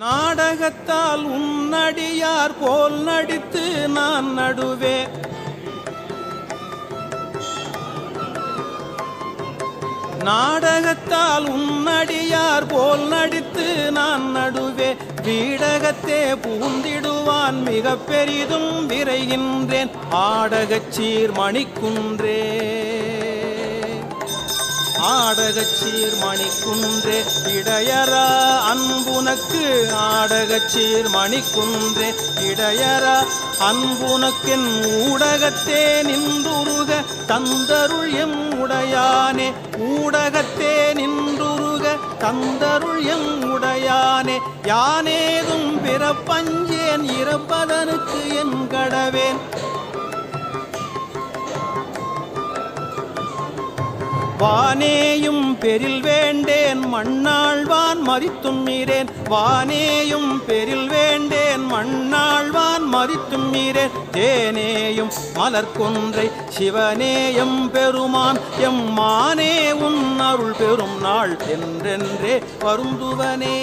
நாடகத்தால் உன்னடியார் போல் நடித்து நான் நடுவே நாடகத்தால் உன்னடியார் போல் நடித்து நான் நடுவே வீடகத்தே பூந்திடுவான் மிக பெரிதும் விரைகின்றேன். ஆடகச்சீர் மணிக்குன்றே ஆடகச் சீர் மணிக்குன்றே இடையரா அன்புனக்கு ஆடகச் சீர் மணிக்குன்றே இடையரா அன்புனக்கின் ஊடகத்தே நின்றுருக தந்தருள் எம் உடையானே ஊடகத்தே நின்றுருக தந்தருள் எம் உடையானே யானேதும் பிறப்பஞ்சேன் இறப்பதனுக்கு என் கடவேன். வானேயும் பெரில் வேண்டேன் மண்ணாழ்வான் மதித்தும்மீரேன் வானேயும் பெரில் வேண்டேன் மண்ணாழ்வான் மதித்தும்மீரேன் தேனேயும் மலர்கொன்றை சிவனேயம் பெருமான் எம் மானே உன் அருள் பெறும் நாள் என்றென்றே வருந்துவனே.